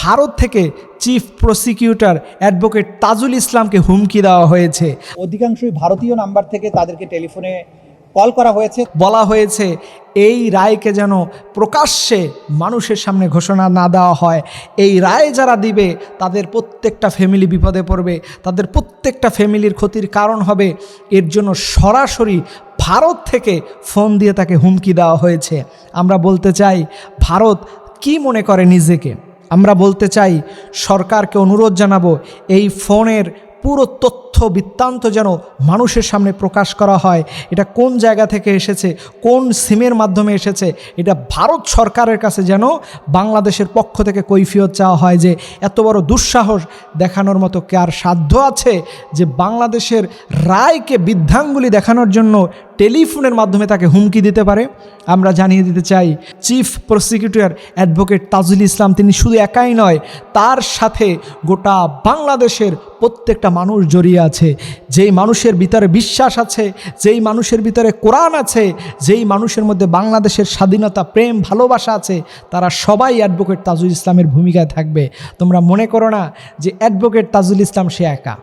ভারত থেকে chief prosecutor advocate Tajul ইসলামকে হুমকি দেওয়া হয়েছে। অধিকাংশই ভারতীয় নাম্বার থেকে তাদেরকে টেলিফোনে কল করা হয়েছে। বলা হয়েছে এই রায়কে যেন প্রকাশ্যে মানুষের সামনে ঘোষণা না দেওয়া হয়। এই রায় যারা দিবে তাদের প্রত্যেকটা ফ্যামিলি বিপদে পড়বে। তাদের প্রত্যেকটা ফ্যামিলির ক্ষতির কারণ হবে। এর জন্য সরাসরি ভারত থেকে ফোন দিয়ে তাকে হুমকি দেওয়া হয়েছে। আমরা বলতে চাই ভারত কি মনে করে নিজেকে? আমরা বলতে চাই, সরকারকে অনুরোধ জানাব, এই ফোনের পুরো তথ্য বৃত্তান্ত যেন মানুষের সামনে প্রকাশ করা হয়। এটা কোন জায়গা থেকে এসেছে, কোন সিমের মাধ্যমে এসেছে, এটা ভারত সরকারের কাছে যেন বাংলাদেশের পক্ষ থেকে কৈফিয়ত চাওয়া হয় যে, এত বড় দুঃসাহস দেখানোর মতো কার সাধ্য আছে যে, বাংলাদেশের রায়কে বৃদ্ধাঙ্গুলি দেখানোর জন্য টেলিফোনের মাধ্যমে তাকে হুমকি দিতে পারে। আমরা জানিয়ে দিতে চাই, chief prosecutor advocate Tajul Islam তিনি শুধু একাই নয়, তার সাথে গোটা বাংলাদেশের প্রত্যেকটা মানুষ জড়িয়ে আছে। যেই মানুষের ভিতরে বিশ্বাস আছে, যেই মানুষের ভিতরে কোরআন আছে, যেই মানুষের মধ্যে বাংলাদেশের স্বাধীনতা, প্রেম, ভালোবাসা আছে, তারা সবাই অ্যাডভোকেট তাজুল ইসলামের ভূমিকায় থাকবে। তোমরা মনে করো না যে অ্যাডভোকেট তাজুল ইসলাম সে একা।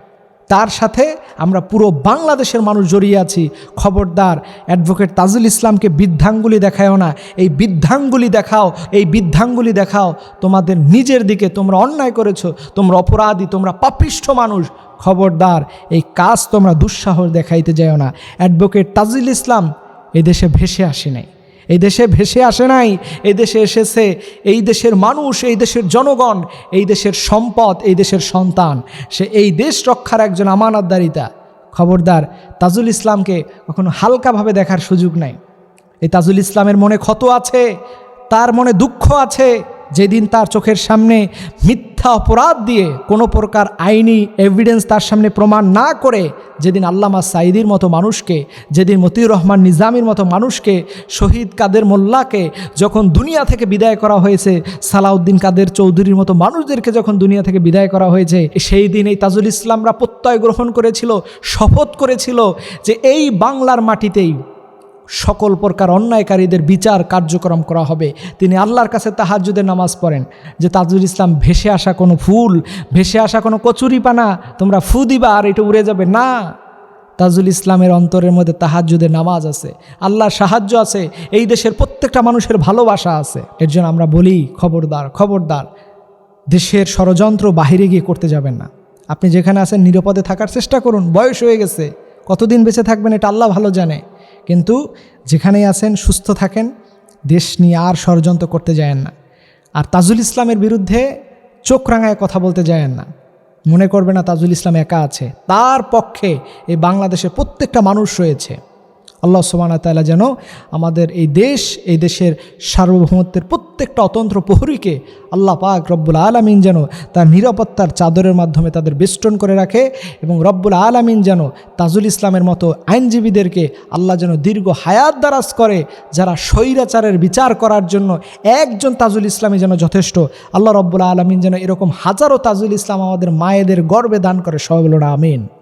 তার সাথে আমরা পুরো বাংলাদেশের মানুষ জড়িয়ে আছি। খবরদার অ্যাডভোকেট তাজুল ইসলামকে বৃদ্ধাঙ্গুলি দেখায়ও না। এই বৃদ্ধাঙ্গুলি দেখাও, এই বৃদ্ধাঙ্গুলি দেখাও। তোমাদের নিজের দিকে তোমরা অন্যায় করেছ, তোমরা অপরাধী, তোমরা পাপৃষ্ঠ মানুষ। খবরদার, এই কাজ তোমরা দুঃসাহস দেখাইতে যাও না। অ্যাডভোকেট তাজুল ইসলাম এদেশে ভেসে আসে নাই। এই দেশে ভেসে আসে নাই, এই দেশে এসেছে, এই দেশের মানুষ, এই দেশের জনগণ, এই দেশের সম্পদ, এই দেশের সন্তান। সে এই দেশ রক্ষার একজন আমানতদারিতা। খবরদার, তাজুল ইসলামকে কখনো হালকাভাবে দেখার সুযোগ নাই। এই তাজুল ইসলামের মনে ক্ষত আছে, তার মনে দুঃখ আছে যেদিন তার চোখের সামনে মিথ্যা অপরাধ দিয়ে কোনো প্রকার আইনি এভিডেন্স তার সামনে প্রমাণ না করে, যেদিন আল্লামা সাইদির মতো মানুষকে, যেদিন মতিউর রহমান নিজামির মতো মানুষকে, শহীদ কাদের মোল্লাকে যখন দুনিয়া থেকে বিদায় করা হয়েছে, সালাউদ্দিন কাদের চৌধুরীর মতো মানুষদেরকে যখন দুনিয়া থেকে বিদায় করা হয়েছে, সেই দিন এই তাজুল ইসলামরা প্রত্যয় গ্রহণ করেছিল, শপথ করেছিল যে এই বাংলার মাটিতেই সকল প্রকার অন্যায়কারীদের বিচার কার্যক্রম করা হবে। তিনি আল্লাহর কাছে তাহাজুদের নামাজ পড়েন। যে তাজুল ইসলাম ভেসে আসা কোনো ফুল, ভেসে আসা কোনো কচুরিপানা, তোমরা ফু দিবা আর এটা উড়ে যাবে। না! তাজুল ইসলামের অন্তরের মধ্যে তাহাজুদের নামাজ আছে। আল্লাহর সাহায্য আছে। এই দেশের প্রত্যেকটা মানুষের ভালোবাসা আছে। এর জন্য আমরা বলি, খবরদার খবরদার। দেশের ষড়যন্ত্র বাহিরে গিয়ে করতে যাবেন না। আপনি যেখানে আছেন, নিরাপদে থাকার চেষ্টা করুন। বয়স হয়ে গেছে। কতদিন বেঁচে থাকবেন, এটা আল্লাহ ভালো জানে। কিন্তু যেখানেই আছেন, সুস্থ থাকেন, দেশ নিয়ে আর ষড়যন্ত্র করতে যায়েন না। আর তাজুল ইসলামের বিরুদ্ধে চোখ রাঙায় কথা বলতে যায়েন না। মনে করবে না তাজুল ইসলাম একা আছে। তার পক্ষে এই বাংলাদেশে প্রত্যেকটা মানুষ রয়েছে। আল্লাহ সুবানা তালা যেন আমাদের এই দেশ, এই দেশের সার্বভৌমত্বের প্রত্যেকটা অতন্ত্র প্রহরীকে আল্লাহ পাক রব্বুল আলমিন যেন তার নিরাপত্তার চাদরের মাধ্যমে তাদের বেষ্টন করে রাখে এবং রব্বুল আলমিন যেন তাজুল ইসলামের মতো আইনজীবীদেরকে আল্লাহ যেন দীর্ঘ হায়াত দারাজ করে, যারা স্বৈরাচারের বিচার করার জন্য একজন তাজুল ইসলামী যেন যথেষ্ট, আল্লাহ রব্বুল আলমিন যেন এরকম হাজারো তাজুল ইসলাম আমাদের মায়েদের গর্বে দান করে। সবাই আমিন।